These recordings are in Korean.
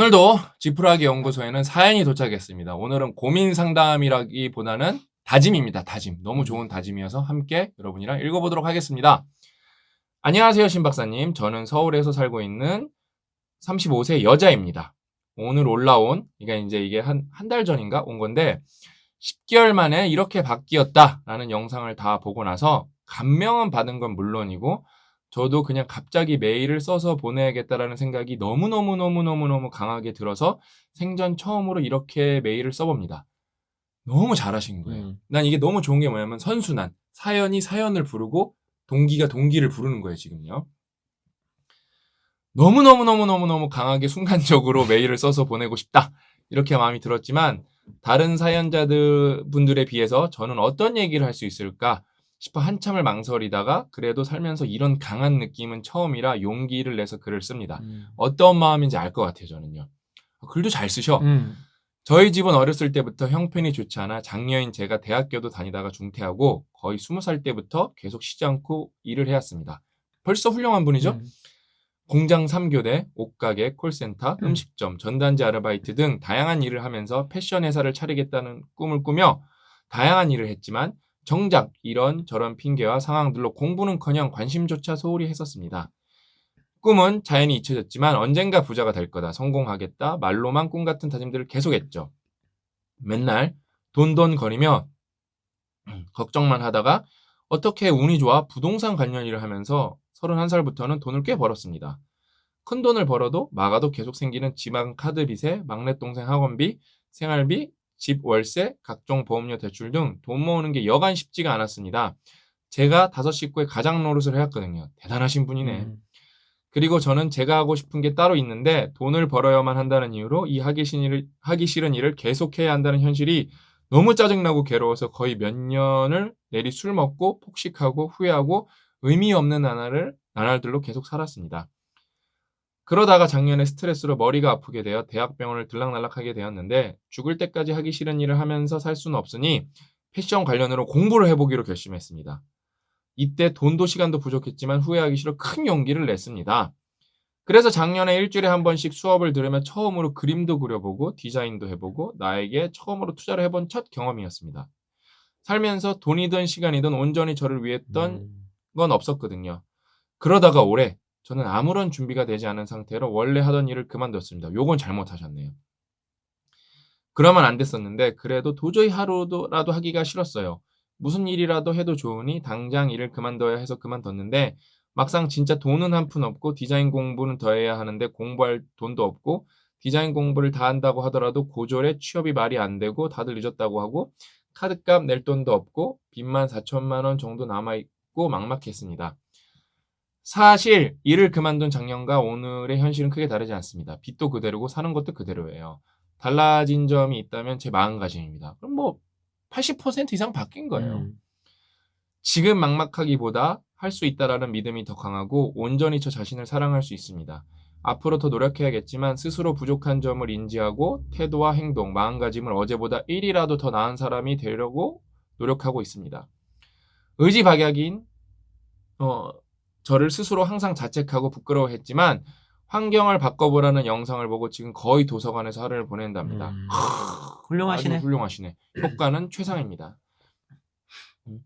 오늘도 지푸라기 연구소에는 사연이 도착했습니다. 오늘은 고민 상담이라기보다는 다짐입니다. 다짐. 너무 좋은 다짐이어서 함께 여러분이랑 읽어보도록 하겠습니다. 안녕하세요, 신 박사님. 저는 서울에서 살고 있는 35세 여자입니다. 오늘 올라온, 그러니까 이제 이게 한, 한 달 전인가 온 건데, 10개월 만에 이렇게 바뀌었다라는 영상을 다 보고 나서 감명은 받은 건 물론이고, 저도 그냥 갑자기 메일을 써서 보내야겠다라는 생각이 너무너무너무너무너무 강하게 들어서 생전 처음으로 이렇게 메일을 써봅니다. 너무 잘하신 거예요. 음. 난 이게 너무 좋은 게 뭐냐면 선순환. 사연이 사연을 부르고 동기가 동기를 부르는 거예요, 지금요. 너무너무너무너무너무 강하게 순간적으로 메일을 써서 보내고 싶다. 이렇게 마음이 들었지만 다른 사연자들 분들에 비해서 저는 어떤 얘기를 할 수 있을까 싶어 한참을 망설이다가 그래도 살면서 이런 강한 느낌은 처음이라 용기를 내서 글을 씁니다. 음. 어떤 마음인지 알 것 같아요, 저는요. 글도 잘 쓰셔. 음. 저희 집은 어렸을 때부터 형편이 좋지 않아 장녀인 제가 대학교도 다니다가 중퇴하고 거의 20살 때부터 계속 쉬지 않고 일을 해왔습니다. 벌써 훌륭한 분이죠? 음. 공장 3교대, 옷가게, 콜센터, 음. 음식점, 전단지 아르바이트 등 다양한 일을 하면서 패션 회사를 차리겠다는 꿈을 꾸며 다양한 일을 했지만 정작 이런 저런 핑계와 상황들로 공부는커녕 관심조차 소홀히 했었습니다. 꿈은 자연히 잊혀졌지만 언젠가 부자가 될 거다, 성공하겠다, 말로만 꿈 같은 다짐들을 계속했죠. 맨날 돈돈 거리며 걱정만 하다가 어떻게 운이 좋아 부동산 관련 일을 하면서 31살부터는 돈을 꽤 벌었습니다. 큰 돈을 벌어도 마가도 계속 생기는 지방 카드 빚에 막내 동생 학원비, 생활비, 집 월세, 각종 보험료 대출 등 돈 모으는 게 여간 쉽지가 않았습니다. 제가 다섯 식구의 가장 노릇을 해왔거든요. 대단하신 분이네. 음. 그리고 저는 제가 하고 싶은 게 따로 있는데 돈을 벌어야만 한다는 이유로 이 하기 싫은 일을, 하기 싫은 일을 계속해야 한다는 현실이 너무 짜증나고 괴로워서 거의 몇 년을 내리 술 먹고 폭식하고 후회하고 의미 없는 나날을 나날들로 계속 살았습니다. 그러다가 작년에 스트레스로 머리가 아프게 되어 대학병원을 들락날락하게 되었는데 죽을 때까지 하기 싫은 일을 하면서 살 수는 없으니 패션 관련으로 공부를 해보기로 결심했습니다. 이때 돈도 시간도 부족했지만 후회하기 싫어 큰 용기를 냈습니다. 그래서 작년에 일주일에 한 번씩 수업을 들으며 처음으로 그림도 그려보고 디자인도 해보고 나에게 처음으로 투자를 해본 첫 경험이었습니다. 살면서 돈이든 시간이든 온전히 저를 위했던 음. 건 없었거든요. 그러다가 올해 저는 아무런 준비가 되지 않은 상태로 원래 하던 일을 그만뒀습니다. 요건 잘못하셨네요. 그러면 안 됐었는데 그래도 도저히 하루라도 하기가 싫었어요. 무슨 일이라도 해도 좋으니 당장 일을 그만둬야 해서 그만뒀는데 막상 진짜 돈은 한 푼 없고 디자인 공부는 더 해야 하는데 공부할 돈도 없고 디자인 공부를 다 한다고 하더라도 고졸에 취업이 말이 안 되고 다들 늦었다고 하고 카드값 낼 돈도 없고 빚만 4천만 원 정도 남아 있고 막막했습니다. 사실 일을 그만둔 작년과 오늘의 현실은 크게 다르지 않습니다. 빚도 그대로고 사는 것도 그대로예요. 달라진 점이 있다면 제 마음가짐입니다. 그럼 뭐 80% 이상 바뀐 거예요. 음. 지금 막막하기보다 할 수 있다라는 믿음이 더 강하고 온전히 저 자신을 사랑할 수 있습니다. 앞으로 더 노력해야겠지만 스스로 부족한 점을 인지하고 태도와 행동, 마음가짐을 어제보다 1이라도 더 나은 사람이 되려고 노력하고 있습니다. 의지박약인 어, 저를 스스로 항상 자책하고 부끄러워했지만 환경을 바꿔보라는 영상을 보고 지금 거의 도서관에서 하루를 보낸답니다. 음. 아주 훌륭하시네. 훌륭하시네. 효과는 최상입니다. 음.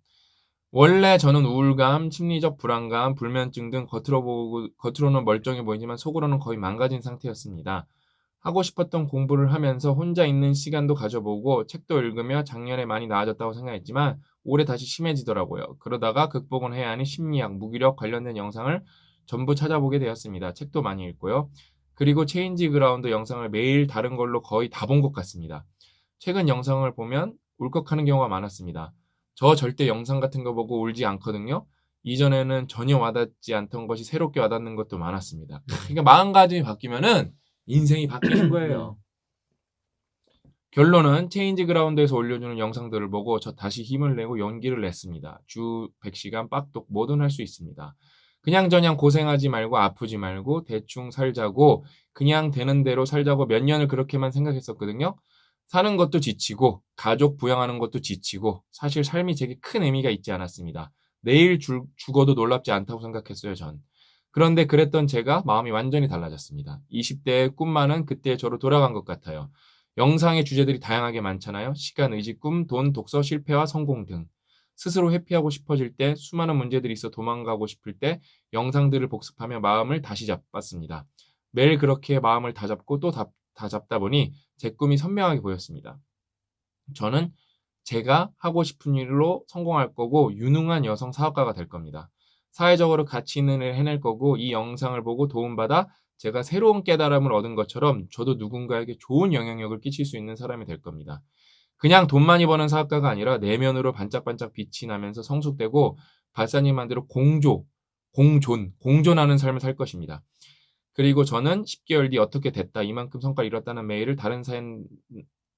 원래 저는 우울감, 심리적 불안감, 불면증 등 겉으로 보고, 겉으로는 멀쩡해 보이지만 속으로는 거의 망가진 상태였습니다. 하고 싶었던 공부를 하면서 혼자 있는 시간도 가져보고 책도 읽으며 작년에 많이 나아졌다고 생각했지만 올해 다시 심해지더라고요. 그러다가 극복은 해야 하니 심리학, 무기력 관련된 영상을 전부 찾아보게 되었습니다. 책도 많이 읽고요. 그리고 체인지 그라운드 영상을 매일 다른 걸로 거의 다 본 것 같습니다. 최근 영상을 보면 울컥하는 경우가 많았습니다. 저 절대 영상 같은 거 보고 울지 않거든요. 이전에는 전혀 와닿지 않던 것이 새롭게 와닿는 것도 많았습니다. 그러니까 마음가짐이 바뀌면은 인생이 바뀌는 거예요. 결론은 체인지 그라운드에서 올려주는 영상들을 보고 저 다시 힘을 내고 용기를 냈습니다. 주 100시간 빡독 뭐든 할 수 있습니다. 그냥 저냥 고생하지 말고 아프지 말고 대충 살자고 그냥 되는 대로 살자고 몇 년을 그렇게만 생각했었거든요. 사는 것도 지치고 가족 부양하는 것도 지치고 사실 삶이 제게 큰 의미가 있지 않았습니다. 내일 줄- 죽어도 놀랍지 않다고 생각했어요, 전. 그런데 그랬던 제가 마음이 완전히 달라졌습니다. 20대의 꿈만은 그때의 저로 돌아간 것 같아요. 영상의 주제들이 다양하게 많잖아요. 시간, 의지, 꿈, 돈, 독서, 실패와 성공 등. 스스로 회피하고 싶어질 때, 수많은 문제들이 있어 도망가고 싶을 때 영상들을 복습하며 마음을 다시 잡았습니다. 매일 그렇게 마음을 다 잡고 또다 잡다 보니 제 꿈이 선명하게 보였습니다. 저는 제가 하고 싶은 일로 성공할 거고 유능한 여성 사업가가 될 겁니다. 사회적으로 가치 있는 일을 해낼 거고 이 영상을 보고 도움받아 제가 새로운 깨달음을 얻은 것처럼 저도 누군가에게 좋은 영향력을 끼칠 수 있는 사람이 될 겁니다. 그냥 돈 많이 버는 사업가가 아니라 내면으로 반짝반짝 빛이 나면서 성숙되고 발사님 만대로 공조, 공존, 공존하는 삶을 살 것입니다. 그리고 저는 10개월 뒤 어떻게 됐다, 이만큼 성과를 이뤘다는 메일을 다른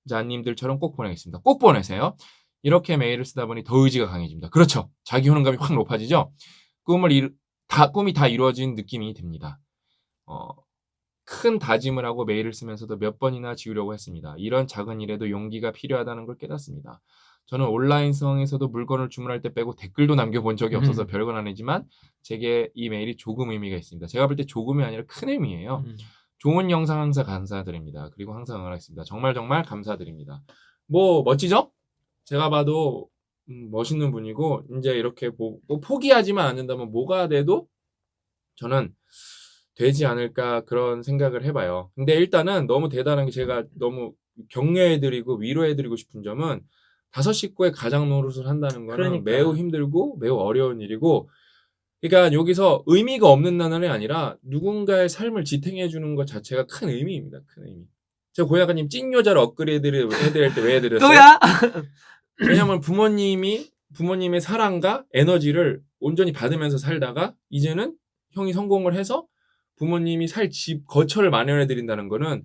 사연자님들처럼 꼭 보내겠습니다. 꼭 보내세요. 이렇게 메일을 쓰다 보니 더 의지가 강해집니다. 그렇죠. 자기 효능감이 확 높아지죠. 꿈을 다 꿈이 다 이루어진 느낌이 듭니다. 어, 큰 다짐을 하고 메일을 쓰면서도 몇 번이나 지우려고 했습니다. 이런 작은 일에도 용기가 필요하다는 걸 깨닫습니다. 저는 온라인성에서도 물건을 주문할 때 빼고 댓글도 남겨본 적이 없어서 음. 별건 아니지만 제게 이 메일이 조금 의미가 있습니다. 제가 볼 때 조금이 아니라 큰 의미예요. 음. 좋은 영상 항상 감사드립니다. 그리고 항상 응원하겠습니다. 정말 정말 감사드립니다. 뭐 멋지죠? 제가 봐도 음, 멋있는 분이고 이제 이렇게 뭐, 뭐 포기하지만 않는다면 뭐가 돼도 저는 되지 않을까 그런 생각을 해봐요. 근데 일단은 너무 대단한 게 제가 너무 격려해드리고 위로해드리고 싶은 점은 다섯 식구의 가장 노릇을 한다는 거는 그러니까. 매우 힘들고 매우 어려운 일이고 그러니까 여기서 의미가 없는 나날이 아니라 누군가의 삶을 지탱해 주는 것 자체가 큰 의미입니다. 큰 의미. 제가 고야가님 찐 여자를 업그레이드를 해드릴 때 왜 해드렸어요? 또야? 왜냐면 부모님이 부모님의 사랑과 에너지를 온전히 받으면서 살다가 이제는 형이 성공을 해서 부모님이 살 집 거처를 마련해 드린다는 거는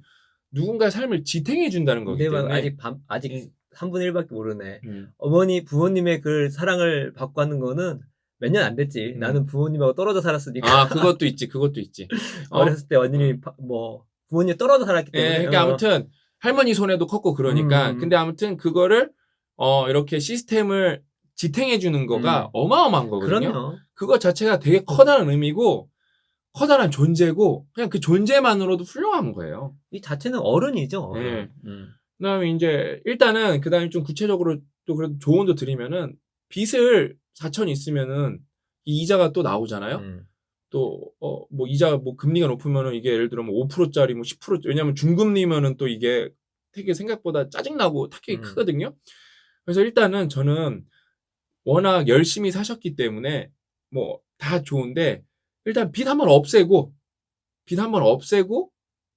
누군가의 삶을 지탱해 준다는 거기 때문에 아직 반, 아직 3분의 1밖에 모르네. 음. 어머니 부모님의 그 사랑을 받고 하는 거는 몇 년 안 됐지. 음. 나는 부모님하고 떨어져 살았으니까. 아 그것도 있지 그것도 있지 어, 어렸을 때 완전히 바- 뭐 부모님 떨어져 살았기 때문에. 예, 그러니까 어. 아무튼 할머니 손에도 컸고 그러니까 음. 근데 아무튼 그거를 어 이렇게 시스템을 지탱해 주는 거가 음. 어마어마한 거거든요 그럼요. 그거 자체가 되게 커다란 의미고 커다란 존재고 그냥 그 존재만으로도 훌륭한 거예요 이 자체는 어른이죠. 어른. 네. 음. 그다음에 이제 일단은 그다음에 좀 구체적으로 또 그래도 조언도 드리면은 빚을 4천 있으면은 이 이자가 또 나오잖아요. 음. 또어뭐 이자 뭐 금리가 높으면은 이게 예를 들어 뭐 5%짜리 뭐 10% 왜냐면 중금리면은 또 이게 되게 생각보다 짜증나고 타격이 음. 크거든요. 그래서 일단은 저는 워낙 열심히 사셨기 때문에 뭐 다 좋은데 일단 빚 한번 없애고 빚 한번 없애고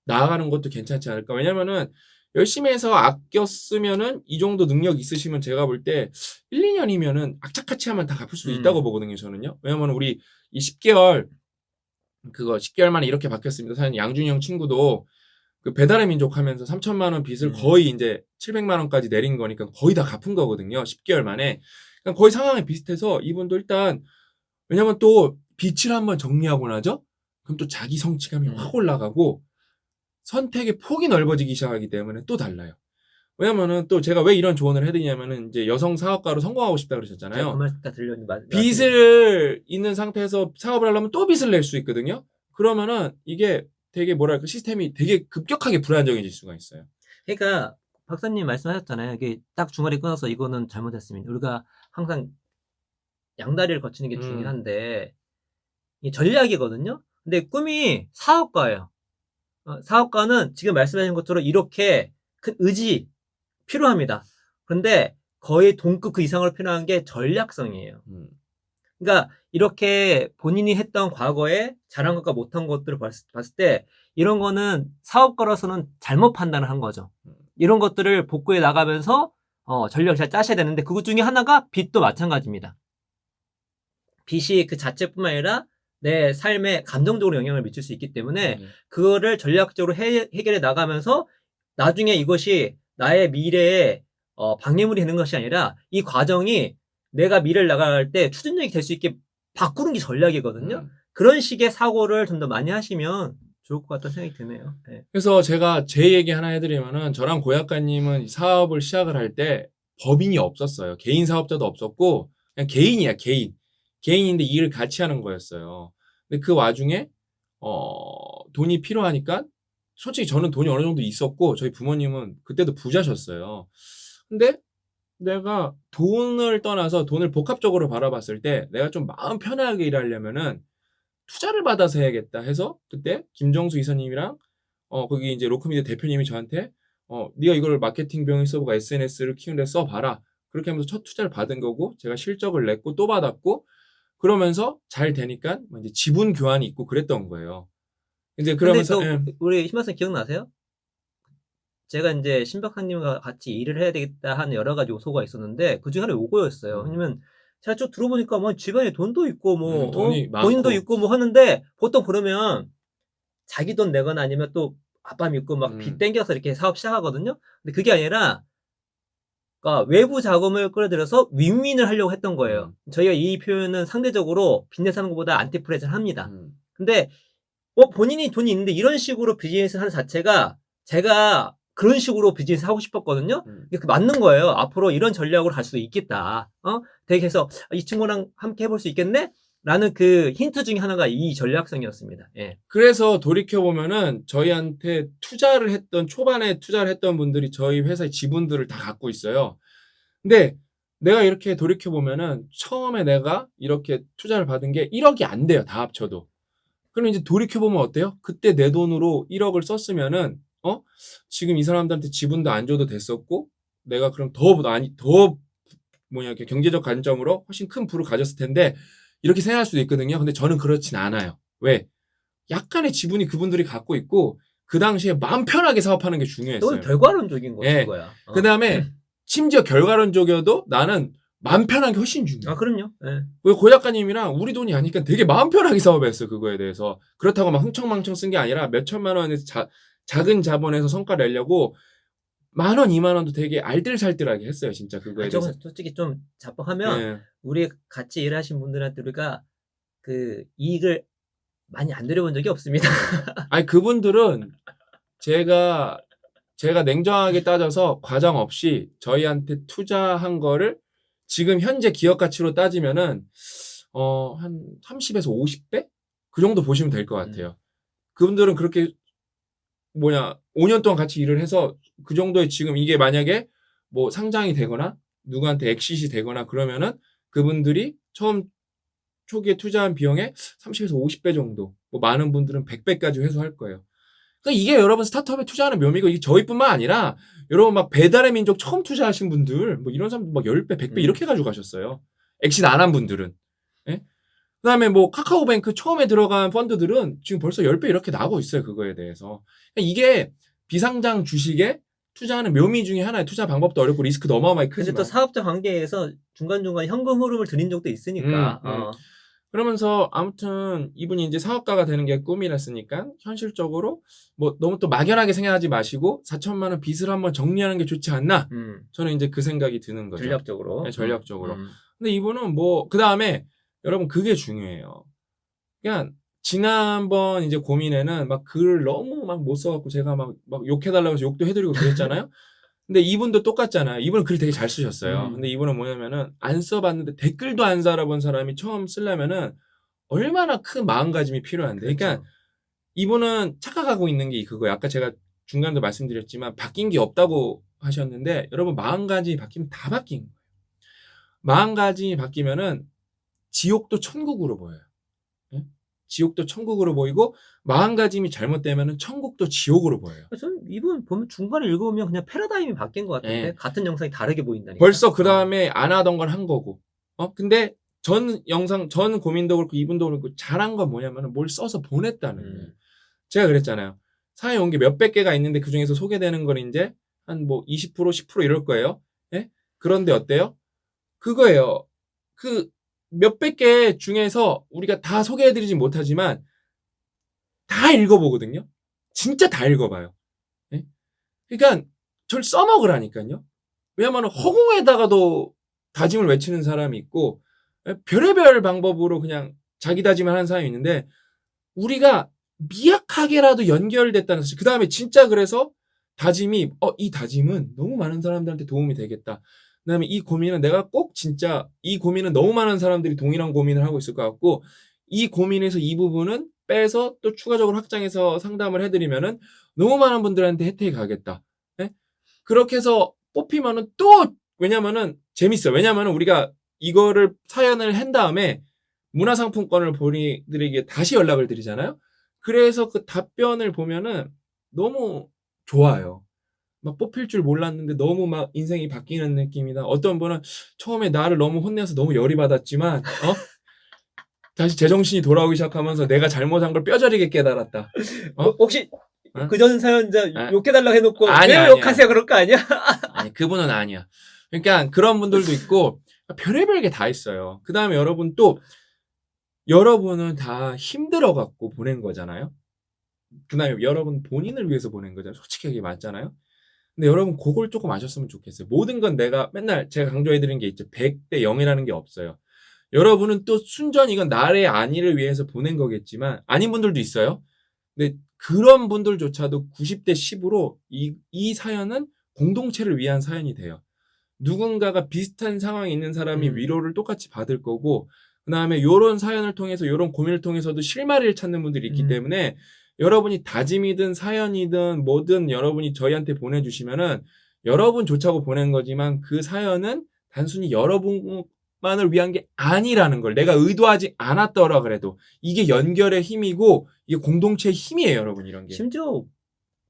나아가는 것도 괜찮지 않을까. 왜냐면은 열심히 해서 아껴 쓰면은 이 정도 능력 있으시면 제가 볼 때 1, 2년이면은 악착같이 하면 다 갚을 수 음. 있다고 보거든요, 저는요. 왜냐면 우리 이 10개월 그거 10개월 만에 이렇게 바뀌었습니다. 사실 양준이 형 친구도 그 배달의 민족 하면서 3천만 원 빚을 음. 거의 이제 700만 원까지 내린 거니까 거의 다 갚은 거거든요. 10개월 만에. 그러니까 거의 상황이 비슷해서 이분도 일단 왜냐면 또 빚을 한번 정리하고 나죠? 그럼 또 자기 성취감이 음. 확 올라가고 선택의 폭이 넓어지기 시작하기 때문에 또 달라요. 왜냐면은 또 제가 왜 이런 조언을 해드리냐면은 이제 여성 사업가로 성공하고 싶다 그러셨잖아요. 그 말씀 다 들렸는데 맞- 빚을 있는 상태에서 사업을 하려면 또 빚을 낼 수 있거든요. 그러면은 이게 되게 뭐랄까 시스템이 되게 급격하게 불안정해질 수가 있어요. 그러니까 박사님 말씀하셨잖아요. 이게 딱 주말에 끊어서 이거는 잘못했습니다. 우리가 항상 양다리를 거치는 게 음. 중요한데 이 전략이거든요. 근데 꿈이 사업가예요. 어, 사업가는 지금 말씀하신 것처럼 이렇게 큰 의지 필요합니다. 그런데 거의 동급 그 이상으로 필요한 게 전략성이에요. 음. 그러니까 이렇게 본인이 했던 과거에 잘한 것과 못한 것들을 봤을, 봤을 때 이런 거는 사업가로서는 잘못 판단을 한 거죠. 이런 것들을 복구해 나가면서 어, 전략을 잘 짜셔야 되는데 그것 중에 하나가 빚도 마찬가지입니다. 빚이 그 자체뿐만 아니라 내 삶에 감정적으로 영향을 미칠 수 있기 때문에 음. 그거를 전략적으로 해, 해결해 나가면서 나중에 이것이 나의 미래에 어, 방해물이 되는 것이 아니라 이 과정이 내가 미래를 나갈 때 추진력이 될 수 있게 바꾸는 게 전략이거든요. 음. 그런 식의 사고를 좀 더 많이 하시면 좋을 것 같다는 생각이 드네요. 네. 그래서 제가 제 얘기 하나 해드리면은 저랑 고약가님은 사업을 시작을 할 때 법인이 없었어요. 개인 사업자도 없었고 그냥 개인이야 개인. 개인인데 일을 같이 하는 거였어요. 근데 그 와중에 어 돈이 필요하니까 솔직히 저는 돈이 어느 정도 있었고 저희 부모님은 그때도 부자셨어요. 근데 내가 돈을 떠나서 돈을 복합적으로 바라봤을 때 내가 좀 마음 편하게 일하려면은 투자를 받아서 해야겠다 해서 그때 김정수 이사님이랑 어 거기 이제 로크미드 대표님이 저한테 어 네가 이걸 마케팅 비용에 써보고 SNS를 키우는데 써봐라 그렇게 하면서 첫 투자를 받은 거고 제가 실적을 냈고 또 받았고 그러면서 잘 되니까 뭐 이제 지분 교환이 있고 그랬던 거예요. 이제 그러면서 근데 또 예. 우리 희망선 기억나세요? 제가 이제 신박사님과 같이 일을 해야 되겠다 하는 여러 가지 요소가 있었는데 그 중에 하나 요거였어요. 음. 왜냐면 제가 쭉 들어보니까 뭐 집안에 돈도 있고 뭐 음, 돈이 어? 본인도 있고 뭐 하는데 보통 그러면 자기 돈 내거나 아니면 또 아빠 믿고 막빚 음. 땡겨서 이렇게 사업 시작하거든요. 근데 그게 아니라 그러니까 외부 자금을 끌어들여서 윈윈을 하려고 했던 거예요. 저희가 이 표현은 상대적으로 빚내서 하는 것보다 안티프레즈를 합니다. 음. 근데 어 본인이 돈이 있는데 이런 식으로 비즈니스 하는 자체가 제가 그런 식으로 비즈니스 하고 싶었거든요. 음. 이게 그 맞는 거예요. 앞으로 이런 전략으로 갈 수도 있겠다. 어? 되게 해서 이 친구랑 함께 해볼 수 있겠네? 라는 그 힌트 중에 하나가 이 전략성이었습니다. 예. 그래서 돌이켜 보면은 저희한테 투자를 했던 초반에 투자를 했던 분들이 저희 회사의 지분들을 다 갖고 있어요. 근데 내가 이렇게 돌이켜 보면은 처음에 내가 이렇게 투자를 받은 게 1억이 안 돼요. 다 합쳐도. 그럼 이제 돌이켜 보면 어때요? 그때 내 돈으로 1억을 썼으면은 어? 지금 이 사람들한테 지분도 안 줘도 됐었고 내가 그럼 더 많이 더 뭐냐 경제적 관점으로 훨씬 큰 부를 가졌을 텐데 이렇게 생각할 수도 있거든요. 근데 저는 그렇진 않아요. 왜? 약간의 지분이 그분들이 갖고 있고 그 당시에 마음 편하게 사업하는 게 중요했어요. 이건 결과론적인 거- 예. 거야. 어. 그 다음에 심지어 결과론적이어도 나는 마음 편한 게 훨씬 중요해. 아, 그럼요. 예. 왜고 작가님이랑 우리 돈이 아니니까 되게 마음 편하게 사업했어 그거에 대해서 그렇다고 막 흥청망청 쓴 게 아니라 몇 천만 원에서 자- 작은 자본에서 성과 내려고 만 원, 이만 원도 되게 알뜰살뜰하게 했어요 진짜 그거에 아, 대해서. 저건 솔직히 좀 자뻑하면 예. 우리 같이 일하신 분들한테 우리가 그 이익을 많이 안 드려본 적이 없습니다. 아니 그분들은 제가 제가 냉정하게 따져서 과장 없이 저희한테 투자한 거를 지금 현재 기업 가치로 따지면은 어한 30에서 50배 그 정도 보시면 될 것 같아요. 그분들은 그렇게 뭐냐 5년 동안 같이 일을 해서 그 정도의 지금 이게 만약에 뭐 상장이 되거나 누구한테 엑시시 되거나 그러면은 그분들이 처음 초기에 투자한 비용의 30에서 50배 정도, 뭐 많은 분들은 100배까지 회수할 거예요. 그러니까 이게 여러분 스타트업에 투자하는 묘미고 이게 저희뿐만 아니라 여러분 막 배달의 민족 처음 투자하신 분들 뭐 이런 사람들 막 10배, 100배 음. 이렇게 가지고 가셨어요. 엑시트 안한 분들은. 예? 그 다음에 뭐 카카오뱅크 처음에 들어간 펀드들은 지금 벌써 10배 이렇게 나오고 있어요. 그거에 대해서. 그러니까 이게 비상장 주식에 투자하는 묘미 중에 하나의 투자 방법도 어렵고 리스크도 어마어마하게 근데 크지만 또 사업자 관계에서 중간중간 현금 흐름을 드린 적도 있으니까. 음, 음. 어. 그러면서 아무튼 이분이 이제 사업가가 되는 게 꿈이랬으니까 현실적으로 뭐 너무 또 막연하게 생각하지 마시고 4천만 원 빚을 한번 정리하는 게 좋지 않나? 음, 저는 이제 그 생각이 드는 거죠. 전략적으로. 네, 전략적으로. 음. 근데 이분은 뭐 그 다음에 여러분 그게 중요해요. 그냥 지난번 이제 고민에는 막 글을 너무 막 못 써갖고 제가 막, 막 욕해달라고 해서 욕도 해드리고 그랬잖아요. 근데 이분도 똑같잖아요. 이분은 글 되게 잘 쓰셨어요. 음. 근데 이분은 뭐냐면은 안 써봤는데 댓글도 안 달아본 사람이 처음 쓰려면은 얼마나 큰 마음가짐이 필요한데. 그러니까 그렇죠. 이분은 착각하고 있는 게 그거예요. 아까 제가 중간도 말씀드렸지만 바뀐 게 없다고 하셨는데 여러분 마음가짐이 바뀌면 다 바뀐 거예요. 마음가짐이 바뀌면은 지옥도 천국으로 보여요. 예? 지옥도 천국으로 보이고 마음가짐이 잘못되면은 천국도 지옥으로 보여요. 그래서 이분 보면 중간에 읽어보면 그냥 패러다임이 바뀐 것 같은데 네. 같은 영상이 다르게 보인다니까. 벌써 그 다음에 안 하던 걸 한 거고. 어 근데 전 영상 전 고민도 그렇고 이분도 그렇고 잘한 건 뭐냐면은 뭘 써서 보냈다는 거예요. 음. 제가 그랬잖아요. 사회 온게 몇백 개가 있는데 그 중에서 소개되는 건 이제 한 뭐 20% 10% 이럴 거예요. 예? 그런데 어때요? 그거예요. 그 몇백 개 중에서 우리가 다 소개해드리진 못하지만 다 읽어보거든요. 진짜 다 읽어봐요. 예? 그러니까 저를 써먹으라니까요. 왜냐면 허공에다가도 다짐을 외치는 사람이 있고 예? 별의별 방법으로 그냥 자기 다짐을 하는 사람이 있는데 우리가 미약하게라도 연결됐다는 사실. 그 다음에 진짜 그래서 다짐이, 어, 이 다짐은 너무 많은 사람들한테 도움이 되겠다. 그 다음에 이 고민은 내가 꼭 진짜, 이 고민은 너무 많은 사람들이 동일한 고민을 하고 있을 것 같고, 이 고민에서 이 부분은 빼서 또 추가적으로 확장해서 상담을 해드리면은 너무 많은 분들한테 혜택이 가겠다. 예? 그렇게 해서 뽑히면은 또 왜냐면은 재밌어요. 왜냐면은 우리가 이거를 사연을 한 다음에 문화상품권을 본인들에게 다시 연락을 드리잖아요. 그래서 그 답변을 보면은 너무 좋아요. 막 뽑힐 줄 몰랐는데 너무 막 인생이 바뀌는 느낌이다. 어떤 분은 처음에 나를 너무 혼내서 너무 열이 받았지만, 어? 다시 제정신이 돌아오기 시작하면서 내가 잘못한 걸 뼈저리게 깨달았다. 어? 뭐, 혹시 어? 그 전 사연자 아. 욕해달라고 해놓고 아니야, 왜 아니야. 욕하세요 그럴 거 아니야? 아니, 그분은 아니야. 그러니까 그런 분들도 있고, 별의별 게 다 있어요. 그 다음에 여러분 또, 여러분은 다 힘들어 갖고 보낸 거잖아요? 그 다음에 여러분 본인을 위해서 보낸 거잖아요. 솔직히 이게 맞잖아요? 근데 여러분 그걸 조금 아셨으면 좋겠어요. 모든 건 내가 맨날 제가 강조해드린 게 있죠. 100대 0이라는 게 없어요. 여러분은 또 순전히 이건 나의 안위를 위해서 보낸 거겠지만, 아닌 분들도 있어요. 근데 그런 분들조차도 90대 10으로 이, 이 사연은 공동체를 위한 사연이 돼요. 누군가가 비슷한 상황에 있는 사람이 음. 위로를 똑같이 받을 거고, 그 다음에 요런 사연을 통해서, 요런 고민을 통해서도 실마리를 찾는 분들이 있기 음. 때문에, 여러분이 다짐이든 사연이든 뭐든 여러분이 저희한테 보내주시면은, 여러분 좋자고 보낸 거지만 그 사연은 단순히 여러분만을 위한 게 아니라는 걸 내가 의도하지 않았더라 그래도 이게 연결의 힘이고 이게 공동체의 힘이에요 여러분 이런 게 심지어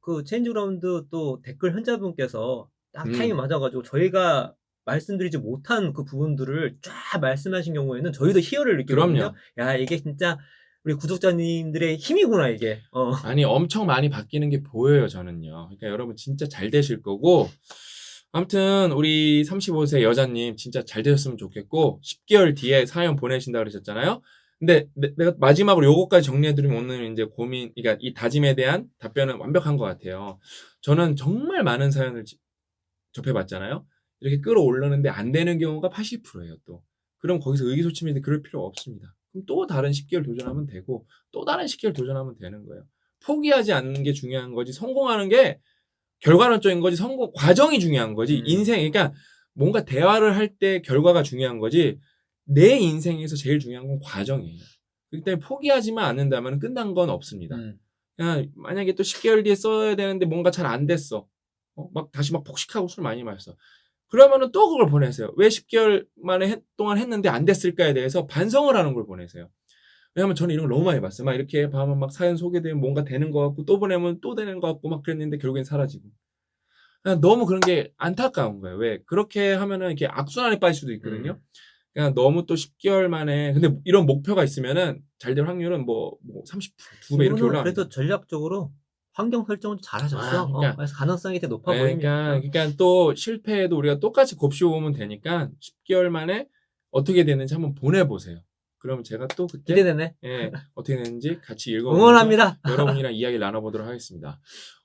그 체인지그라운드 또 댓글 현자분께서 딱 음. 타이밍 맞아가지고 저희가 말씀드리지 못한 그 부분들을 쫙 말씀하신 경우에는 저희도 희열을 느끼거든요. 그럼요. 야 이게 진짜 우리 구독자님들의 힘이구나 이게. 어. 아니 엄청 많이 바뀌는 게 보여요 저는요. 그러니까 여러분 진짜 잘 되실 거고. 아무튼 우리 35세 여자님 진짜 잘 되셨으면 좋겠고 10개월 뒤에 사연 보내신다 그러셨잖아요. 근데 내, 가 마지막으로 요거까지 정리해드리면 오늘 이제 고민 그러니까 이 다짐에 대한 답변은 완벽한 것 같아요. 저는 정말 많은 사연을 지- 접해봤잖아요. 이렇게 끌어올르는데 안 되는 경우가 80%예요 또. 그럼 거기서 의기소침인데 그럴 필요 없습니다 그럼 또 다른 10개월 도전하면 되고 또 다른 10개월 도전하면 되는 거예요. 포기하지 않는 게 중요한 거지 성공하는 게 결과론적인 거지 성공 과정이 중요한 거지 음. 인생 그러니까 뭔가 대화를 할 때 결과가 중요한 거지 내 인생에서 제일 중요한 건 과정이에요. 그렇기 때문에 포기하지만 않는다면 끝난 건 없습니다. 음. 그냥 만약에 또 10개월 뒤에 써야 되는데 뭔가 잘 안 됐어. 어, 막 다시 막 폭식하고 술 많이 마셨어. 그러면은 또 그걸 보내세요. 왜 10개월 만에 했- 동안 했는데 안 됐을까에 대해서 반성을 하는 걸 보내세요. 왜냐면 저는 이런 걸 너무 많이 봤어요. 막 이렇게 밤은 막 사연 소개되면 뭔가 되는 것 같고 또 보내면 또 되는 것 같고 막 그랬는데 결국엔 사라지고. 그냥 너무 그런 게 안타까운 거예요. 왜 그렇게 하면은 이렇게 악순환에 빠질 수도 있거든요. 음. 그냥 너무 또 10개월 만에 근데 이런 목표가 있으면은 잘 될 확률은 뭐, 뭐 30%, 2배 이렇게 올라갑니다. 그래도 전략적으로 환경 설정을 잘하셨어. 아, 그러니까- 어, 그래서 가능성이 되게 높아 네, 보입니다. 그러니까, 그러니까 또 실패해도 우리가 똑같이 곱씹어보면 되니까 10개월 만에 어떻게 되는지 한번 보내보세요. 그러면 제가 또 그때 기대되네. 예, 어떻게 되는지 같이 읽어 응원합니다. 여러분이랑 이야기를 나눠보도록 하겠습니다.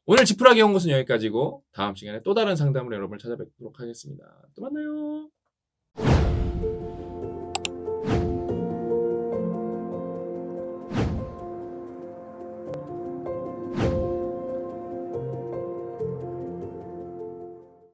오늘 지푸라기 온 것은 여기까지고 다음 시간에 또 다른 상담으로 여러분을 찾아뵙도록 하겠습니다. 또 만나요.